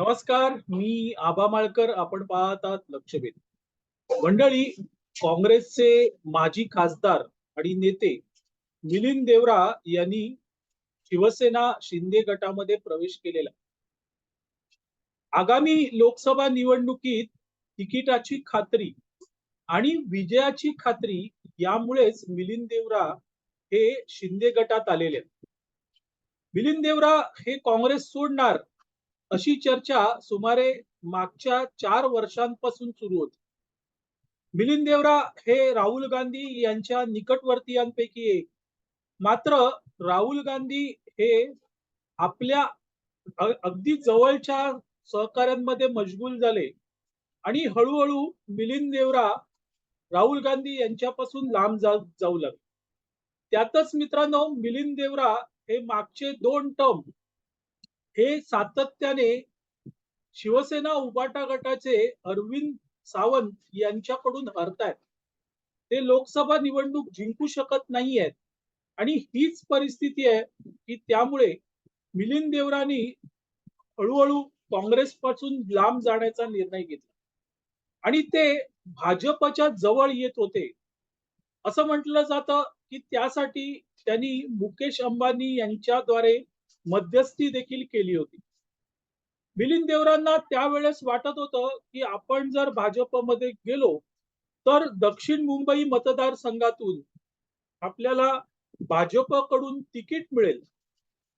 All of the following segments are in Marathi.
नमस्कार मी आबा माळकर आपण पाहतात आहात लक्षवेध. मंडळी काँग्रेसचे माजी खासदार आणि नेते मिलिंद देवरा यांनी शिवसेना शिंदे गटामध्ये प्रवेश केलेला. आगामी लोकसभा निवडणुकीत तिकिटाची खात्री आणि विजयाची खात्री यामुळेच मिलिंद देवरा हे शिंदे गटात आलेले आहेत. मिलिंद देवरा हे काँग्रेस सोडणार अशी चर्चा सुमारे मागच्या चार वर्षांपासून सुरू होती. मिलिंद देवरा हे राहुल गांधी यांच्या निकटवर्तीयांपैकी एक. मात्र राहुल गांधी हे आपल्या अगदी जवळच्या सहकाऱ्यांमध्ये मशगूल झाले. आणि हळूहळू मिलिंद देवरा राहुल गांधी यांच्यापासून लांब जा जाऊ लागले. त्यातच मित्रांनो मिलिंद देवरा हे मागचे दोन टर्म हे सातत्याने शिवसेना उबाटा गटाचे अरविंद सावंत यांच्याकडून हरतायत. ते लोकसभा निवडणूक जिंकू शकत नाहीयेत. आणि हीच परिस्थिती आहे की त्यामुळे मिलिंद देवरांनी हळूहळू काँग्रेस पासून लांब जाण्याचा निर्णय घेतला. आणि ते भाजपच्या जवळ येत होते. असं म्हटलं जातं की त्यासाठी त्यांनी मुकेश अंबानी यांच्याद्वारे मध्यस्थी देखील केली होती. मिलिंद देवरांना त्यावेळेस वाटत होतं की आपण जर भाजपमध्ये गेलो तर दक्षिण मुंबई मतदारसंघातून आपल्याला भाजपकडून तिकीट मिळेल.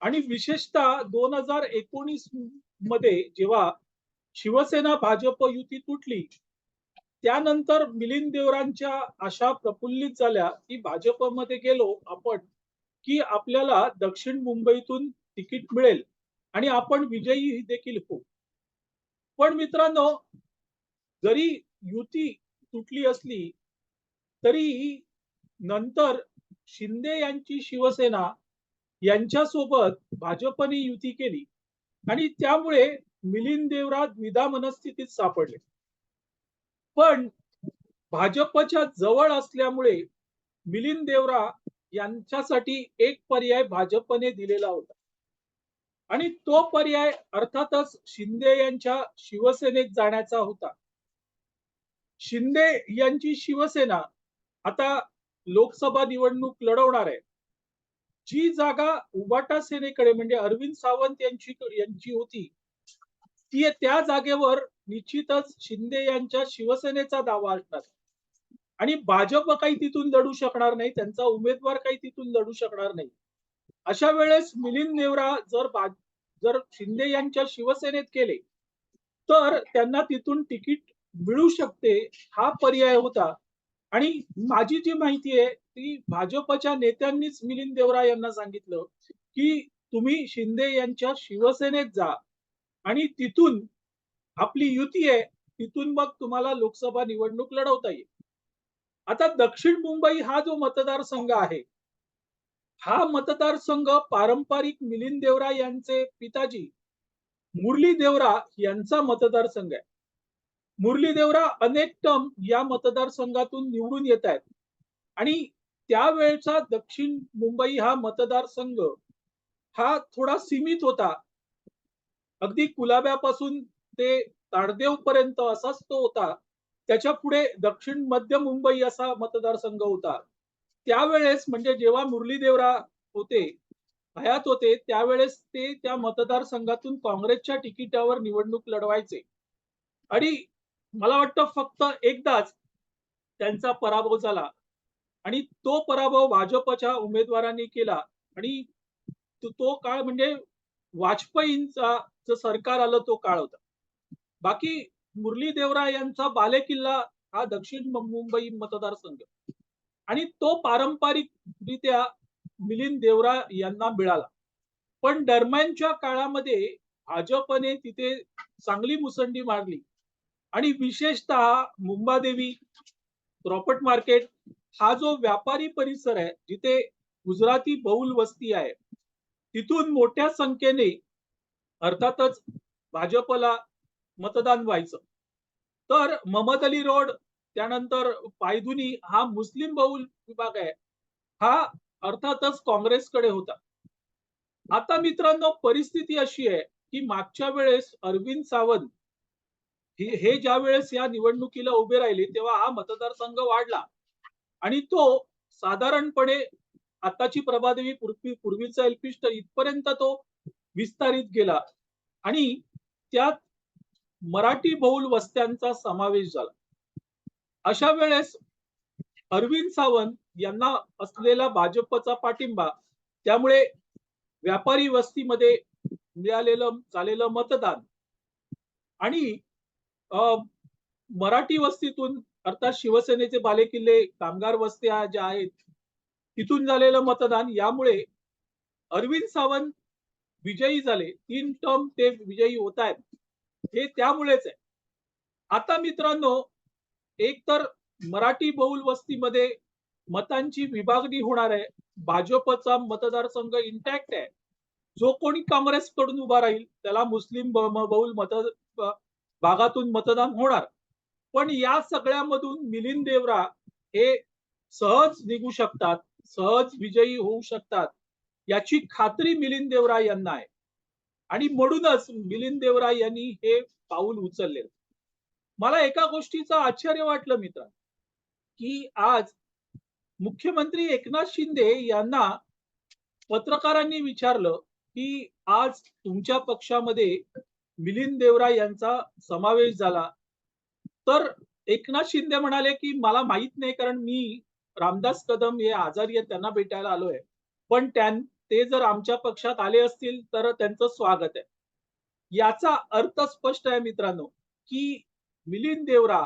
आणि विशेषतः दोन हजार एकोणीसमध्ये जेव्हा शिवसेना भाजप युती तुटली त्यानंतर मिलिंद देवरांच्या आशा प्रफुल्लित झाल्या की भाजपमध्ये गेलो आपण की आपल्याला दक्षिण मुंबईतून तिकीट मिळेल. आणि आपण विजयी देखील होऊ. पण मित्रांनो जरी युती तुटली असली तरी नंतर शिंदे यांची शिवसेना यांच्यासोबत भाजपने युती केली आणि त्यामुळे मिलिंद देवरा द्विधा मनस्थितीत सापडले. पण भाजपच्या जवळ असल्यामुळे मिलिंद देवरा यांच्यासाठी एक पर्याय भाजपने दिलेला होता. आणि तो पर्याय अर्थातच शिंदे यांच्या शिवसेनेत जाण्याचा होता. शिंदे यांची शिवसेना आता लोकसभा निवडणूक लढवणार आहे. जी जागा उबाटा सेनेकडे म्हणजे अरविंद सावंत यांची यांची होती ती त्या जागेवर निश्चितच शिंदे यांच्या शिवसेनेचा दावा असणार. आणि भाजप काही तिथून लढू शकणार नाही त्यांचा उमेदवार काही तिथून लढू शकणार नाही. अशा वेळेस मिलिंद नेवरा जर जर शिंदे यांच्या शिवसेनेत केले तर त्यांना तिथून तिकीट मिळू शकते हा पर्याय होता. आणि माझी जी माहिती आहे ती भाजपच्या नेत्यांनीच मिलिंद देवरा यांना सांगितलं की तुम्ही शिंदे यांच्या शिवसेनेत जा. आणि तिथून आपली युती आहे तिथून मग तुम्हाला लोकसभा निवडणूक लढवता येईल. आता दक्षिण मुंबई हा जो मतदारसंघ आहे हा मतदारसंघ पारंपरिक मिलिंद देवरा यांचे पिताजी मुरली देवरा यांचा मतदारसंघ आहे. मुरली देवरा अनेक टर्म या मतदारसंघातून निवडून येत आहेत. आणि त्यावेळचा दक्षिण मुंबई हा मतदारसंघ हा थोडा सीमित होता. अगदी कुलाब्यापासून ते ताडदेव पर्यंत असाच तो होता. त्याच्या पुढे दक्षिण मध्य मुंबई असा मतदारसंघ होता. त्यावेळेस म्हणजे जेव्हा मुरली देवरा होते हयात होते त्यावेळेस ते त्या मतदारसंघातून काँग्रेसच्या तिकिटावर निवडणूक लढवायचे. आणि मला वाटतं फक्त एकदाच त्यांचा पराभव झाला. आणि तो पराभव भाजपच्या उमेदवारांनी केला. आणि तो- काळ म्हणजे वाजपेयींचा जो सरकार आलं तो काळ होता. बाकी मुरली देवरा यांचा बालेकिल्ला हा दक्षिण मुंबई मतदारसंघ. आणि तो पारंपरिकरित्या मिलिंद देवरा यांना मिळाला. पण दरम्यानच्या काळामध्ये भाजपने तिथे चांगली मुसंडी मारली आणि विशेषतः मुंबादेवी प्रॉपर्ट मार्केट हा जो व्यापारी परिसर आहे जिथे गुजराती बहुल वस्ती आहे तिथून मोठ्या संख्येने अर्थातच भाजपला मतदान व्हायचं. तर महमद अली रोड त्यानंतर पायधुनी हा मुस्लिम बहुल विभाग आहे. हा अर्थातच काँग्रेसकडे होता. आता मित्रांनो परिस्थिती अशी आहे की मागच्या वेळेस अरविंद सावंत हे ज्या वेळेस या निवडणुकीला उभे राहिले तेव्हा हा मतदारसंघ वाढला. आणि तो साधारणपणे आताची प्रभादेवी पूर्वी पूर्वीचा एल्पिस्ट इथपर्यंत तो विस्तारित गेला. आणि त्यात मराठी बहुल वस्त्यांचा समावेश झाला. अशा वेळेस अरविंद सावंत यांना असलेला भाजपचा पाठिंबा त्यामुळे व्यापारी वस्तीमध्ये मिळालेलं झालेलं मतदान आणि मराठी वस्तीतून अर्थात शिवसेनेचे बालेकिल्ले कामगार वस्त्या ज्या आहेत तिथून झालेलं मतदान यामुळे अरविंद सावंत विजयी झाले. तीन टर्म ते विजयी होत आहेत. हे त्यामुळेच आहे. आता मित्रांनो एक तर मराठी बहुल वस्तीमध्ये मतांची विभागणी होणार आहे. भाजपचा मतदारसंघ इंटॅक्ट आहे. जो कोणी काँग्रेसकडून उभा राहील त्याला मुस्लिम बहुल मत भागातून मतदान होणार. पण या सगळ्यामधून मिलिंद देवरा हे सहज निघू शकतात सहज विजयी होऊ शकतात याची खात्री मिलिंद देवरा यांना आहे. आणि म्हणूनच मिलिंद देवरा यांनी हे पाऊल उचलले मला एका गोष्टीचं आश्चर्य वाटलं मित्र की आज मुख्यमंत्री एकनाथ शिंदे यांना पत्रकारांनी विचारलं की आज तुमच्या पक्षामध्ये मिलिंद देवरा यांचा समावेश झाला. तर एकनाथ शिंदे म्हणाले की मला माहीत नाही कारण मी रामदास कदम हे आजारी आहेत त्यांना भेटायला आलोय. पण त्यां ते जर आमच्या पक्षात आले असतील तर त्यांचं स्वागत आहे. याचा अर्थ स्पष्ट आहे मित्रांनो की मिलिंद देवरा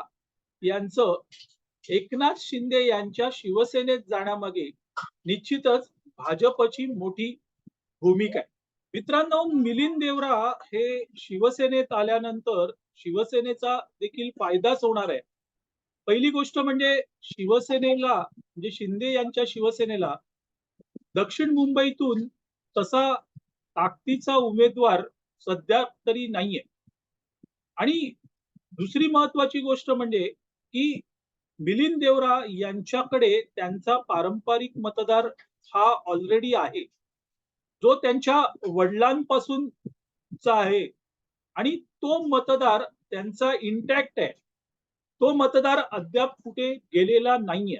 यांचं एकनाथ शिंदे यांच्या शिवसेनेत जाण्यामागे निश्चितच भाजपची मोठी भूमिका आहे. मित्रांनो मिलिंद देवरा हे शिवसेनेत आल्यानंतर शिवसेनेचा देखील फायदाच होणार आहे. पहिली गोष्ट म्हणजे शिवसेनेला म्हणजे शिंदे यांच्या शिवसेनेला दक्षिण मुंबईतून तसा ताकदीचा उमेदवार सध्या तरी नाहीये. आणि दुसरी महत्वाची गोष्ट म्हणजे की मिलिंद देवरा यांच्याकडे त्यांचा पारंपरिक मतदार हा ऑलरेडी आहे. जो त्यांच्या वडिलांपासूनचा आहे आणि तो मतदार त्यांचा इंटॅक्ट आहे. तो मतदार अद्याप कुठे गेलेला नाहीये.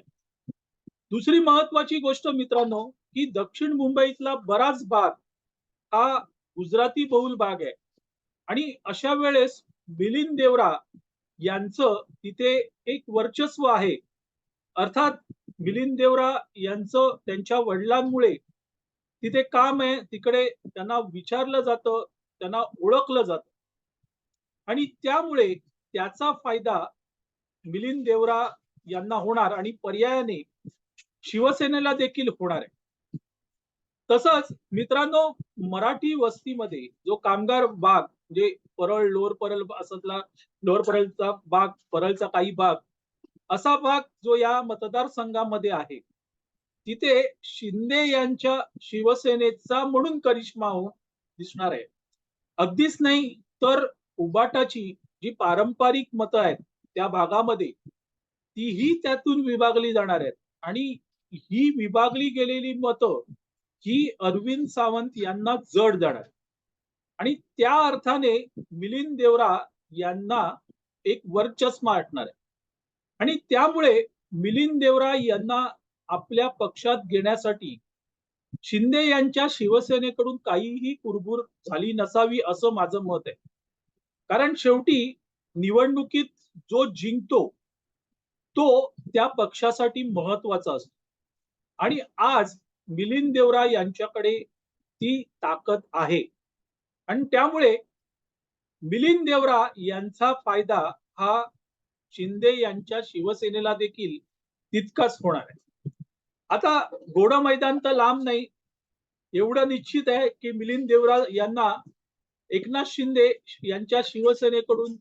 दुसरी महत्वाची गोष्ट मित्रांनो की दक्षिण मुंबईतला बराच भाग हा गुजराती बहुल भाग आहे. आणि अशा वेळेस मिलिंद देवरा यांचं तिथे एक वर्चस्व आहे. अर्थात मिलिंद देवरा यांचं त्यांच्या वडिलांमुळे तिथे काम आहे तिकडे त्यांना विचारलं जातं त्यांना ओळखलं जातं. आणि त्यामुळे त्याचा फायदा मिलिंद देवरा यांना होणार आणि पर्यायाने शिवसेनेला देखील होणार आहे. तसंच मित्रांनो मराठी वस्तीमध्ये जो कामगार भाग म्हणजे परळ लोअर परळ असतला लोअर परळचा भाग परळचा काही भाग असा भाग जो या मतदारसंघामध्ये आहे. तिथे शिंदे यांच्या शिवसेनेचा म्हणून करिश्मा हो दिसणार आहे. अगदीच नाही तर उबाटाची जी पारंपरिक मतं आहेत त्या भागामध्ये तीही त्यातून विभागली जाणार आहेत. आणि ही विभागली गेलेली मतं ही अरविंद सावंत यांना जड जाणार आणि त्या अर्थाने मिलिंद देवरा यांना एक वर्चस्व वाटणार आहे. आणि त्यामुळे मिलिंद देवरा यांना आपल्या पक्षात घेण्यासाठी शिंदे यांच्या शिवसेनेकडून काहीही कुरबुर झाली नसावी असं माझं मत आहे. कारण शेवटी निवडणुकीत जो जिंकतो तो त्या पक्षासाठी महत्त्वाचा असतो. आणि आज मिलिंद देवरा यांच्याकडे ती ताकद आहे. आणि त्यामुळे मिलिंद देवरा यांचा फायदा हा शिंदे यांच्या शिवसेनेला देखील तितकाच होणार आहे. आता गोडा मैदान तर लांब नाही. एवढं निश्चित आहे की मिलिंद देवरा यांना एकनाथ शिंदे यांच्या शिवसेनेकडून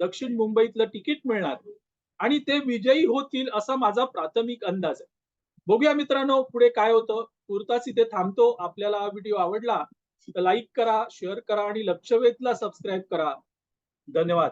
दक्षिण मुंबईतलं तिकीट मिळणार आणि ते विजयी होतील असा माझा प्राथमिक अंदाज आहे. बघूया मित्रांनो पुढे काय होतं. तुर्तास इथे थांबतो. आपल्याला हा व्हिडिओ आवडला लाईक करा शेअर करा आणि लक्षवेधला सबस्क्राईब करा. धन्यवाद.